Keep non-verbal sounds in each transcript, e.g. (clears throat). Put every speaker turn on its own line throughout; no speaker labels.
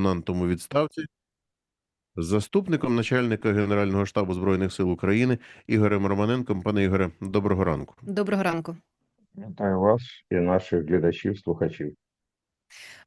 лейтенантом у відставці, заступником начальника Генерального штабу Збройних сил України Ігорем Романенком. Пане Ігоре, доброго ранку.
Доброго ранку.
Вітаю вас і наших глядачів, слухачів.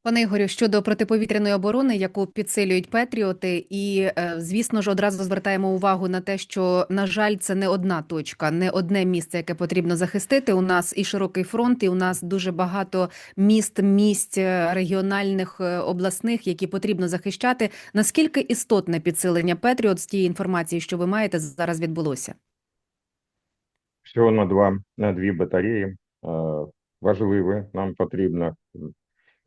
Пане Ігорю, щодо протиповітряної оборони, яку підсилюють Петріоти, і е, звісно ж одразу звертаємо увагу на те, що на жаль, це не одна точка, не одне місце, яке потрібно захистити. У нас і широкий фронт, і у нас дуже багато міст, місць е, регіональних е, обласних, які потрібно захищати. Наскільки істотне підсилення Петріот з тієї інформації, що ви маєте зараз відбулося?
Всього на два на дві батареї важливе. Нам потрібно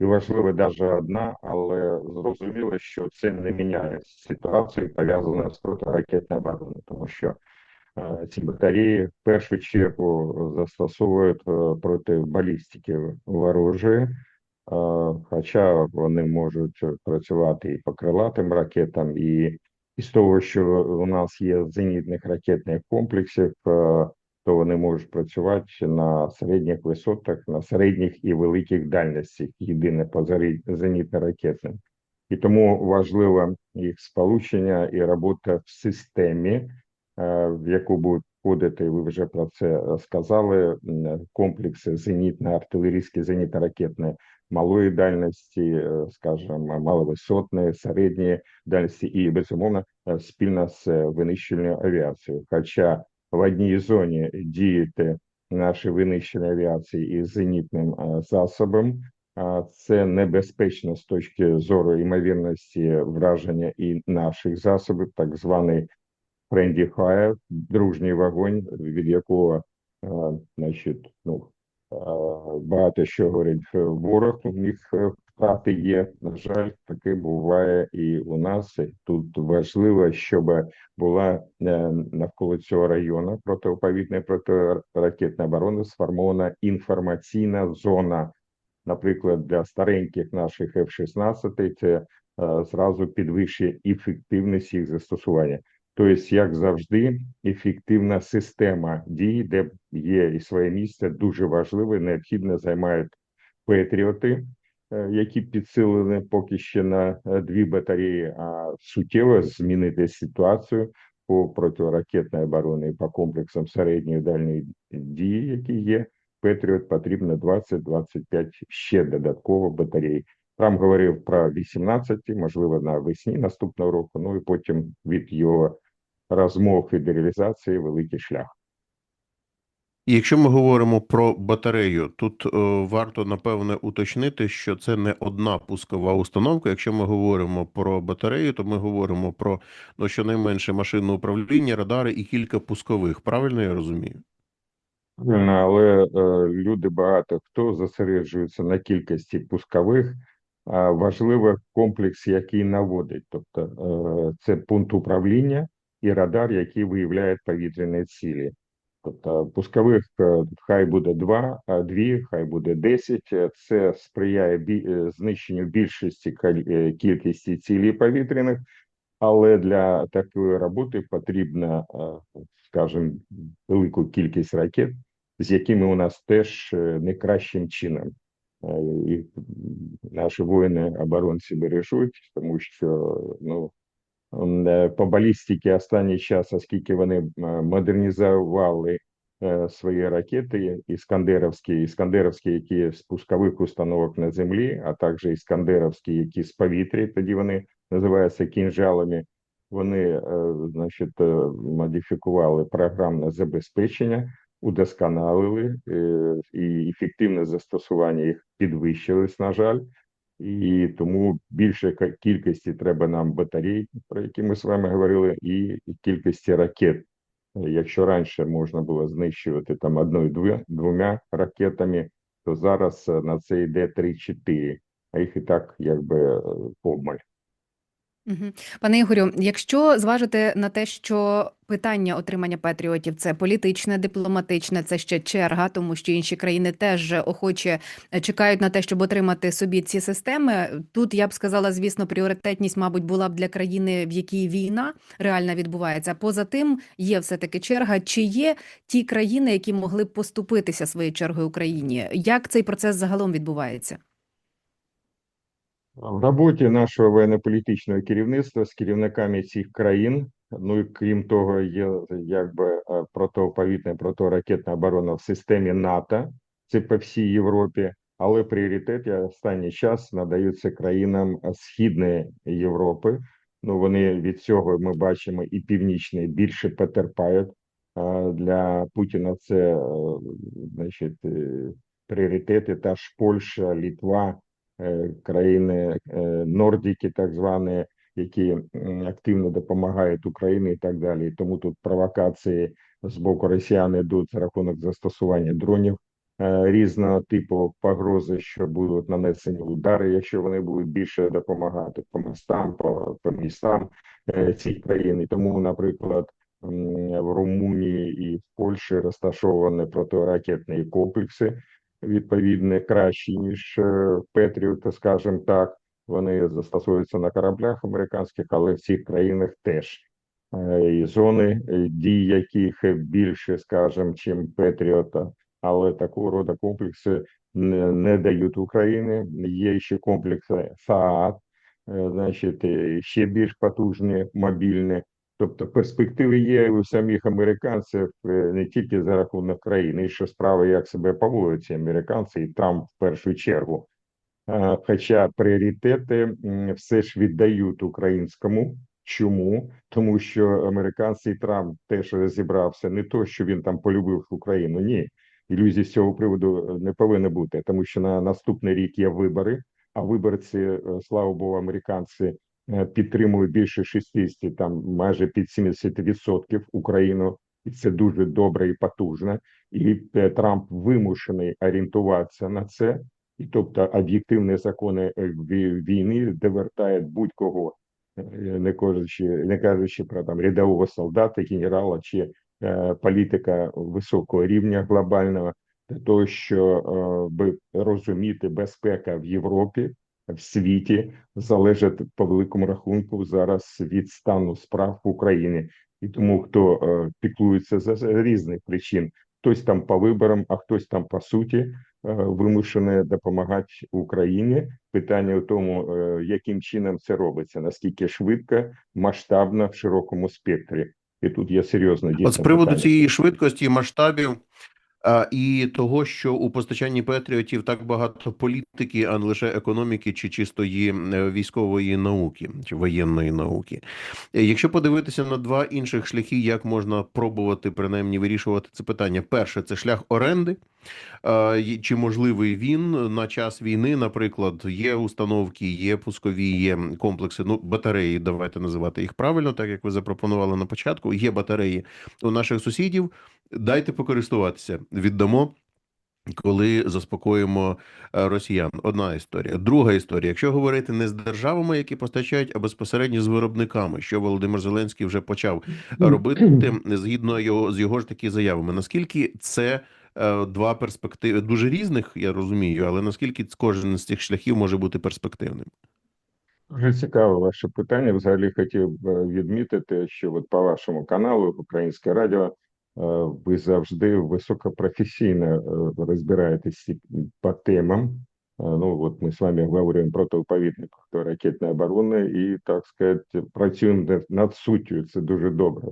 і важлива навіть одна, але зрозуміло, що це не міняє ситуацію, пов'язану з протиракетною обороною, тому що е, ці батареї в першу чергу застосовують е, проти балістики ворожої, е, хоча вони можуть працювати і по крилатим ракетам, і із того, що у нас є зенітних ракетних комплексів, то вони можуть працювати на середніх висотах, на середніх і великих дальностях, єдине по зенітно-ракетним. І тому важливо їх сполучення і робота в системі, е, в яку будуть входити, ви вже про це сказали, комплекси зенітно-артилерійські, зенітно-ракетні малої дальності, е, скажімо, маловисотної, середньої дальності і, безумовно, е, спільно з винищувальною авіацією. Хоча в одній зоні діяти наші винищені авіації із зенітним засобом. Це небезпечно з точки зору ймовірності враження і наших засобів, так званий Friendly Fire, дружній вогонь, від якого значить, ну, багато що говорить ворог міг втрати є. На жаль, таке буває і у нас. Тут важливо, щоб була е, навколо цього району протиповітної протиракетної оборони сформована інформаційна зона. Наприклад, для стареньких наших F-16 це е, зразу підвищує ефективність їх застосування. Тобто, як завжди, ефективна система дій, де є і своє місце, дуже важливе, необхідно займають патріоти, які підсилені поки ще на е, дві батареї, а суттєво змінити ситуацію по протиракетній обороні по комплексам середньої дальньої дії, які є. Петріот потрібно 20-25 ще додатково батарей. Там говорив про 18, можливо, на весні наступного року. Ну і потім від його розмов і реалізації великий шлях.
Якщо ми говоримо про батарею, тут е, варто напевне уточнити, що це не одна пускова установка. Якщо ми говоримо про батарею, то ми говоримо про ну, щонайменше машинне управління, радари і кілька пускових. Правильно я розумію?
Правильно, але е, люди багато хто зосереджується на кількості пускових. А важливий комплекс, який наводить, тобто е, це пункт управління і радар, який виявляє повітряні цілі. Тобто пускових е, хай буде два, а дві, хай буде десять. Це сприяє бі... Е, знищенню більшості е, кількості цілей повітряних, але для такої роботи потрібна, скажімо, велику кількість ракет, з якими у нас теж не кращим чином. І наші воїни оборонці бережуть, тому що ну Е, по балістиці останній час, оскільки вони е, модернізували е, свої ракети, іскандеровські, іскандеровські, які з пускових установок на землі, а також іскандеровські, які з повітря, тоді вони називаються кінжалами. Вони, значить, модифікували програмне забезпечення, удосконалили і ефективне застосування їх підвищилось, на жаль. І тому більше кількості треба нам батарей, про які ми з вами говорили, і кількості ракет. Якщо раніше можна було знищувати там одною двома ракетами, то зараз е, на це йде 3-4, а їх і так якби е,
Пане Ігорю, якщо зважити на те, що питання отримання патріотів це політичне, дипломатичне, це ще черга, тому що інші країни теж охоче чекають на те, щоб отримати собі ці системи. Тут я б сказала, звісно, пріоритетність, мабуть, була б для країни, в якій війна реальна відбувається. Поза тим, є все таки черга. Чи є ті країни, які могли б поступитися своєю чергою Україні? Як цей процес загалом відбувається?
В роботі нашого воєнно-політичного керівництва з керівниками цих країн, ну і крім того, є якби е, протиповітряна протиракетна оборона в системі НАТО, це по всій Європі, але пріоритет я останній час надаються країнам Східної Європи. Ну вони від цього ми бачимо і північний більше потерпають. Для Путіна це е, значить е, пріоритети, та ж Польща, Літва країни е, Нордіки, так звані, які активно допомагають Україні і так далі. Тому тут провокації з боку росіян йдуть за рахунок застосування дронів е, різного типу погрози, що будуть нанесені удари, якщо вони будуть більше допомагати по мостам, по, по містам е, цих країн. Тому, наприклад, в Румунії і в Польщі розташовані протиракетні комплекси відповідно кращі ніж Петріот, скажімо так. Вони застосовуються на кораблях американських, але в цих країнах теж Е, і зони е, дій, яких більше, скажімо, чим Петріота, але такого роду комплекси не, не дають Україні. Є ще комплекси СААД, е, значить, е, ще більш потужні, мобільні. Тобто перспективи є у самих американців е, не тільки за рахунок країни, і що справа, як себе поводять ці американці, і Трамп в першу чергу. Хоча пріоритети все ж віддають українському. Чому? Тому що американці Трамп теж розібрався не то, що він там полюбив Україну. Ні, ілюзій з цього приводу е, не повинно бути, тому що на наступний рік є вибори. А виборці, е, слава Богу, американці е, підтримують більше 60, там майже під 70% Україну, і це дуже добре і потужно. І е, Трамп вимушений орієнтуватися на це. І тобто об'єктивні закони е, війни довертають будь-кого, не кажучи, не кажучи про там рядового солдата, генерала чи е, політика високого рівня глобального, для того, що би розуміти безпека в Європі, в світі залежить по великому рахунку зараз від стану справ в Україні. І тому хто е, піклується за різних причин, хтось там по виборам, а хтось там по суті е, вимушений допомагати Україні. Питання в тому, е, яким чином це робиться, наскільки швидко, масштабно в широкому спектрі. І тут є серйозно
От з приводу
питання.
цієї швидкості, масштабів а, і того, що у постачанні Петріотів так багато політики, а не лише економіки чи чистої е, військової науки чи воєнної науки. Е, Якщо подивитися на два інших шляхи, як можна пробувати принаймні вирішувати це питання: перше це шлях оренди. Чи можливий він на час війни, наприклад, є установки, є пускові, є комплекси, ну батареї, давайте називати їх правильно, так як ви запропонували на початку. Є батареї у наших сусідів. Дайте покористуватися, віддамо. Коли заспокоїмо е, росіян, одна історія. Друга історія. Якщо говорити не з державами, які постачають, а безпосередньо з виробниками, що Володимир Зеленський вже почав робити згідно його з його ж таки заявами. Наскільки це е, два перспективи дуже різних, я розумію, але наскільки кожен з цих шляхів може бути перспективним?
Дуже цікаве ваше питання. Взагалі хотів б відмітити, що от по вашому каналу Українське Радіо ви завжди високопрофесійно е, розбираєтесь по темам. Е, Ну от ми з вами говоримо про протиповітряну ракетної оборони і, так сказати, працюємо над- суттю. Це дуже добре.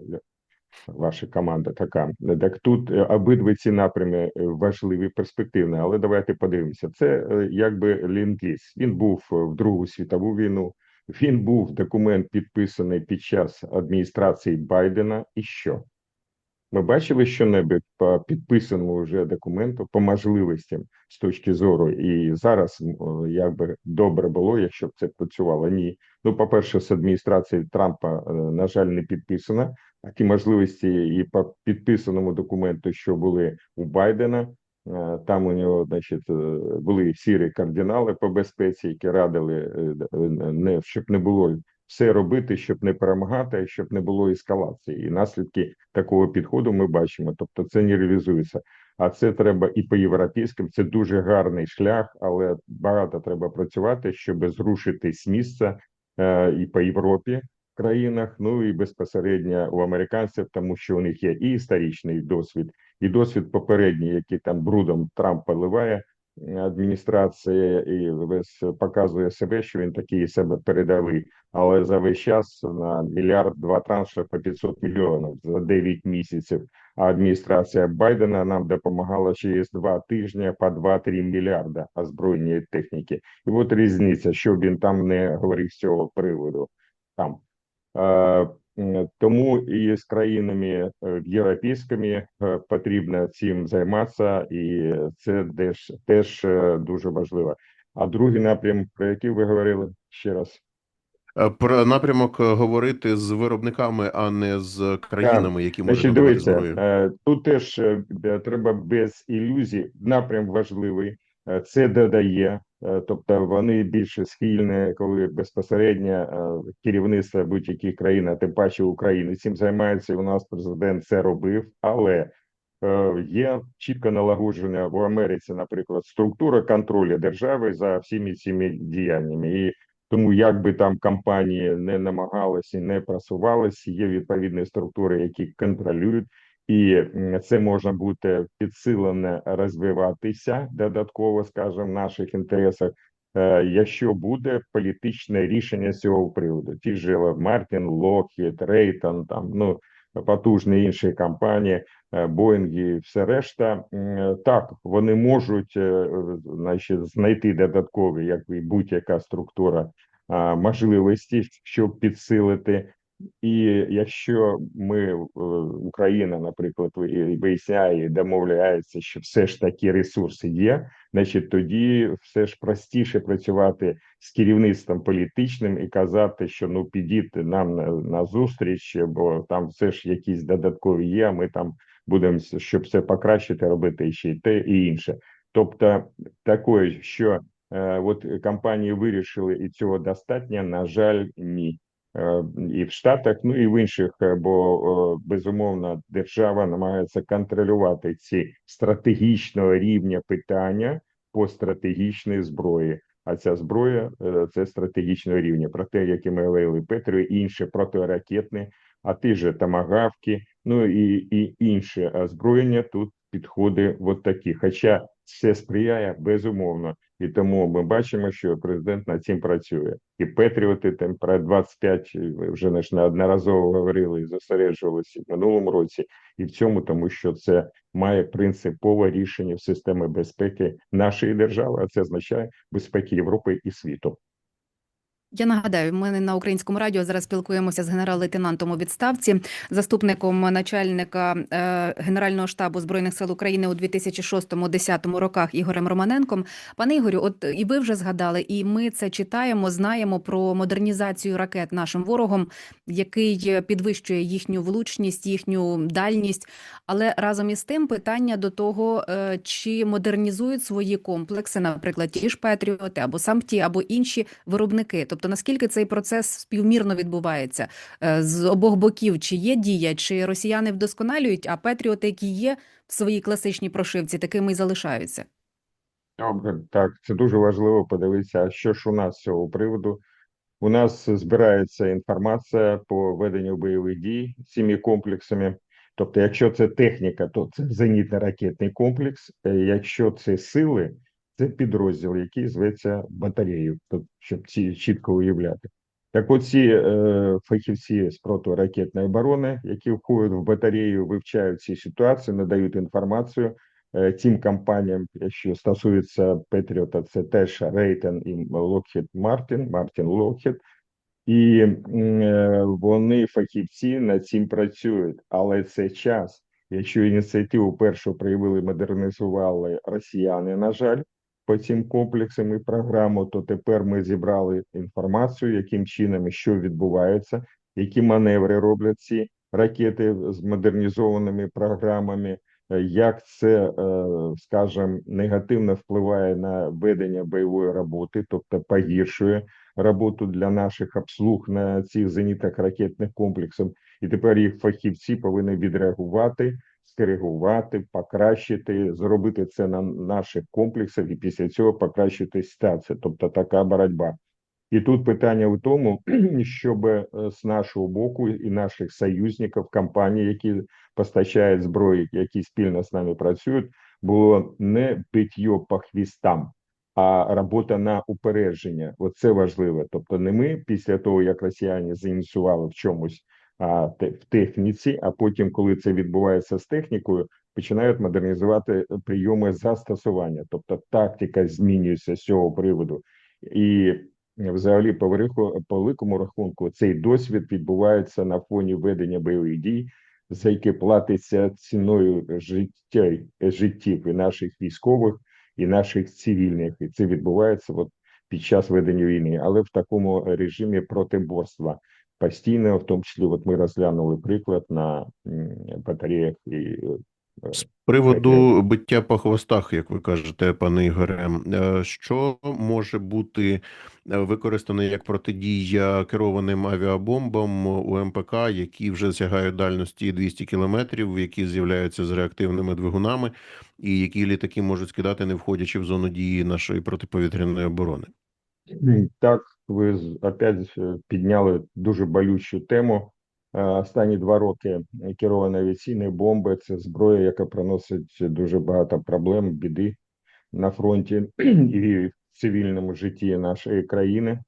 Ваша команда така. Так тут е, обидві ці напрями е, важливі, перспективні, але давайте подивимося. Це е, якби ленд-ліз. Він був е, в Другу світову війну. Він був документ підписаний під час адміністрації Байдена. І що? Ми бачили що-небудь по підписаному вже документу по можливостям з точки зору, і зараз як би добре було, якщо б це працювало. Ні. Ну, по-перше, з адміністрації Трампа, е, на жаль, не підписано. А ті можливості і по підписаному документу, що були у Байдена, е, там у нього, значить, е, були сірі кардинали по безпеці, які радили не щоб не було все робити, щоб не перемагати, щоб не було ескалації. І наслідки такого підходу ми бачимо. Тобто, це не реалізується. А це треба і по європейським. Це дуже гарний шлях, але багато треба працювати, щоб зрушити з місця е, і по Європі країнах. Ну і безпосередньо у американців, тому що у них є і історичний досвід, і досвід попередній, який там брудом Трамп поливає. Адміністрації і показує себе, що він такий себе передовий, але за весь час на мільярд два транші по 500 мільйонів за 9 місяців. А адміністрація Байдена нам допомагала через два тижні по 2-3 мільярда озброєння техніки. І от різниця, що він там не говорив з цього приводу. Там Е, тому і з країнами е, європейськими е, потрібно цим займатися, і це теж, теж е, дуже важливо. А другий напрям, про який ви говорили ще раз.
Е, Про напрямок е, говорити з виробниками, а не з країнами, які можуть
Значить, дивіться,
зброю.
е, тут теж е, треба без ілюзій. Напрям важливий, е, це додає. е, Тобто вони більше схильні, коли безпосередньо е, керівництво будь-яких країн, а тим паче України цим займається. У нас президент це робив, але е, є чітко налагодження в Америці, наприклад, структура контролю держави за всіми цими діяннями. І тому як би там компанії не намагалися, не просувалися, є відповідні структури, які контролюють, і це може бути підсилено розвиватися додатково, скажімо, в наших інтересах. е, Якщо буде політичне рішення з цього приводу, ті ж Мартін, Локхід, Рейтон, там ну потужні інші компанії, е, Боїнги, все решта, так вони можуть е, значить, знайти додаткові, як і будь-яка структура можливості, щоб підсилити. І якщо ми е, Україна, наприклад, ви- виясняє і домовляється, що все ж таки ресурси є, значить тоді все ж простіше працювати з керівництвом політичним і казати, що ну підійти нам на, на зустріч, бо там все ж якісь додаткові є. Ми там будемо щоб це покращити, робити ще й те і інше. Тобто, такої, що е, от компанії вирішили, і цього достатньо, на жаль, ні. Е, І в Штатах, ну і в інших, е, бо е, безумовно держава намагається контролювати ці стратегічного рівня питання по стратегічній зброї. А ця зброя це стратегічного рівня. Про те, які ми говорили, Петру, інші протиракетні, а ті же тамагавки, ну і, і інше озброєння тут підходи от такі. Хоча це сприяє безумовно, і тому ми бачимо, що президент над цим працює. І Петріоти там про 25 ви вже не ж неодноразово говорили і зосереджувалися в минулому році, і в цьому, тому що це має принципове рішення в системи безпеки нашої держави, а це означає безпеки Європи і світу.
Я нагадаю, ми на українському радіо зараз спілкуємося з генерал-лейтенантом у відставці, заступником начальника е, Генерального штабу збройних сил України у 2006-2010 роках Ігорем Романенком. Пане Ігорю, от і ви вже згадали, і ми це читаємо, знаємо про модернізацію ракет нашим ворогом, який підвищує їхню влучність, їхню дальність. Але разом із тим питання до того, е, чи модернізують свої комплекси, наприклад, ті ж Петріоти або сам ті, або інші виробники. Тобто, наскільки цей процес співмірно відбувається е, з обох боків, чи є дія, чи росіяни вдосконалюють, а Петріоти, які є в своїй класичній прошивці, такими і залишаються.
Так, це дуже важливо подивитися, що ж у нас з цього приводу. У нас збирається інформація по веденню бойових дій цими комплексами. Тобто, якщо це техніка, то це зенітно-ракетний комплекс. Е, Якщо це сили, це підрозділ, який зветься батареєю, щоб ці чітко уявляти. Так, от ці е, фахівці з протиракетної оборони, які входять в батарею, вивчають ці ситуації, надають інформацію е, тим компаніям, що стосується Петріота, це теж Рейтен і Lockheed Martin, Martin Lockheed, і е, вони фахівці над цим працюють, але це час. Якщо ініціативу першу проявили, модернізували росіяни, на жаль, по цим комплексам і програму, то тепер ми зібрали інформацію, яким чином і що відбувається, які маневри роблять ці ракети з модернізованими програмами, е, як це, е, скажімо, негативно впливає на ведення бойової роботи, тобто погіршує роботу для наших обслуг на цих зенітах ракетних комплексах. І тепер їх фахівці повинні відреагувати, скоригувати, покращити, зробити це на наших комплексах і після цього покращити ситуацію. Тобто така боротьба. І тут питання в тому, (clears throat) щоб е, з нашого боку і наших союзників, компаній, які постачають зброю, які спільно з нами працюють, було не биття по хвістам, а робота на упередження. Оце важливо. Тобто, не ми після того, як росіяни заініціювали в чомусь а, в техніці, а потім, коли це відбувається з технікою, починають модернізувати прийоми застосування. Тобто тактика змінюється з цього приводу. І взагалі, по по великому рахунку, цей досвід відбувається на фоні ведення бойових дій, за яке платиться ціною життя життів і наших військових, і наших цивільних. І це відбувається от під час ведення війни, але в такому режимі протиборства постійно, в тому числі, от ми розглянули приклад на батареях і е,
З приводу биття по хвостах, як ви кажете, пане Ігоре, е, що може бути е, використано як протидія керованим авіабомбам у МПК, які вже сягають дальності 200 кілометрів, які з'являються з реактивними двигунами, і які літаки можуть скидати, не входячи в зону дії нашої протиповітряної оборони?
Так, ви опять е, підняли дуже болючу тему. Е, Останні два роки керовані авіаційні бомби це зброя, яка приносить дуже багато проблем, біди на фронті і в цивільному житті нашої країни.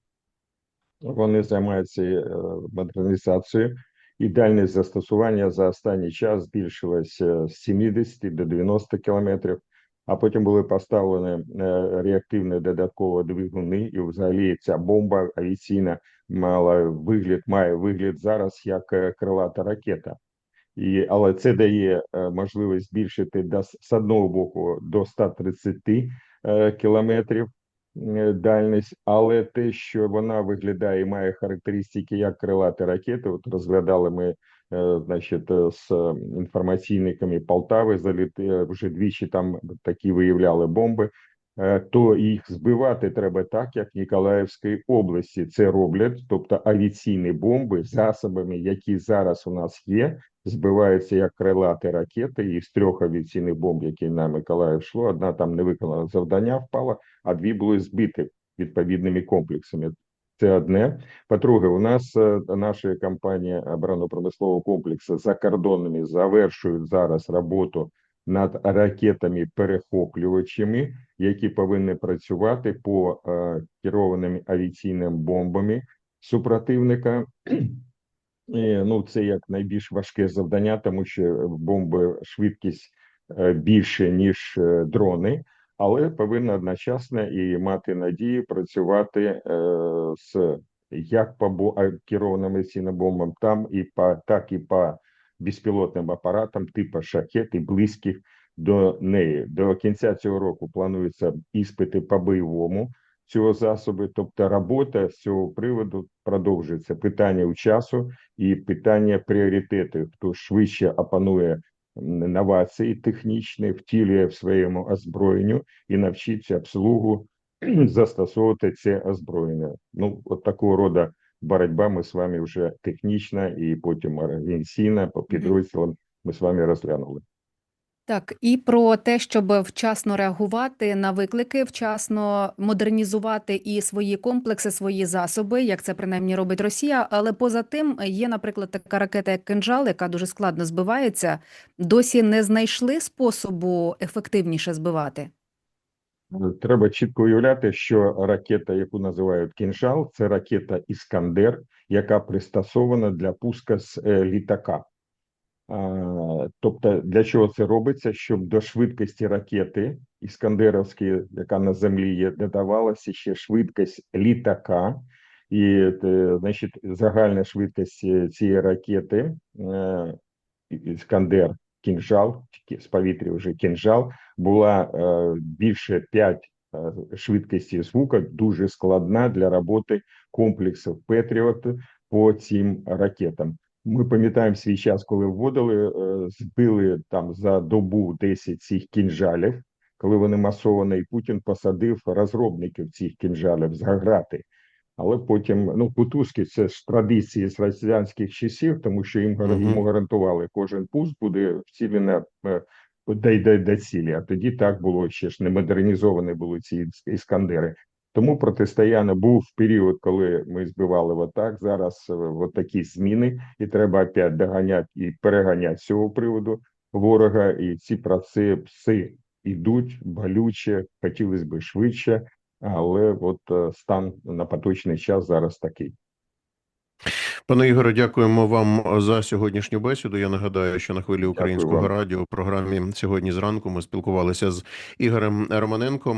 Вони займаються е, модернізацією. І дальність застосування за останній час збільшилася з 70 до 90 кілометрів, а потім були поставлені е, реактивні додаткові двигуни, і взагалі ця бомба авіаційна мала вигляд, має вигляд зараз як е, крилата ракета. І, але це дає е, можливість збільшити до, з одного боку до 130 е, кілометрів дальність, але те, що вона виглядає і має характеристики як крилаті ракети, от розглядали ми е, значить, е, з е, інформаційниками Полтави, заліти вже двічі там такі виявляли бомби. То їх збивати треба так, як в Ніколаївській області це роблять, тобто авіаційні бомби засобами, які зараз у нас є, збиваються як крилаті ракети, і з трьох авіаційних бомб, які на Миколаїв йшло, одна там не виконала завдання, впала, а дві були збиті відповідними комплексами. Це одне. По-друге, у нас е, наші компанії оборонно-промислового комплексу за кордонами завершують зараз роботу над ракетами-перехоплювачами, які повинні працювати по е, керованим авіаційним бомбами супротивника. І, ну, це як найбільш важке завдання, тому що бомби швидкість е, більше, ніж дрони, але повинна одночасно і мати надію працювати е, з як по керованим авіаційним бомбам, там і по так і по безпілотним апаратам, типу шахет і близьких до неї. До кінця цього року плануються іспити по бойовому цього засобу, тобто робота з цього приводу продовжується. Питання у часу і питання пріоритетів. Хто швидше опанує новації технічні, втілює в своєму озброєнню і навчиться обслугу застосовувати це озброєння. Ну, от такого роду боротьба ми з вами вже технічна і потім організаційна по підрозділам ми з вами розглянули.
Так, і про те, щоб вчасно реагувати на виклики, вчасно модернізувати і свої комплекси, свої засоби, як це принаймні робить Росія. Але поза тим є, наприклад, така ракета, як кинжал, яка дуже складно збивається. Досі не знайшли способу ефективніше збивати.
Треба чітко уявляти, що ракета, яку називають кінжал, це ракета Іскандер, яка пристосована для пуска з е, літака. Тобто, для чого це робиться? Щоб до швидкості ракети Іскандеровської, яка на землі є, додавалася ще швидкість літака, і е, значить, загальна швидкість е, цієї ракети е, Іскандер кінжал, з повітря вже кінжал, була більше 5 е, швидкості звука, дуже складна для роботи комплексів Петріот по цим ракетам. Ми пам'ятаємо свій час, коли вводили, е, збили там за добу 10 цих кінжалів, коли вони масовані, і Путін посадив розробників цих кінжалів за грати. Але потім, ну, кутузки це ж традиції з радянських часів, тому що їм гар-
Мгм.
йому гарантували, кожен пуск буде вцілена е, до цілі. А тоді так було ще ж не модернізовані були ці іскандери. Тому протистояння був період, коли ми збивали в атак. Зараз е, от такі зміни, і треба опять доганяти і переганяти з цього приводу ворога. І ці процеси ідуть болюче, хотілося б швидше, але от е, стан на поточний час зараз такий.
Пане Ігоре, дякуємо вам за сьогоднішню бесіду. Я нагадаю, що на хвилі українського радіо в програмі сьогодні зранку ми спілкувалися з Ігорем Романенком.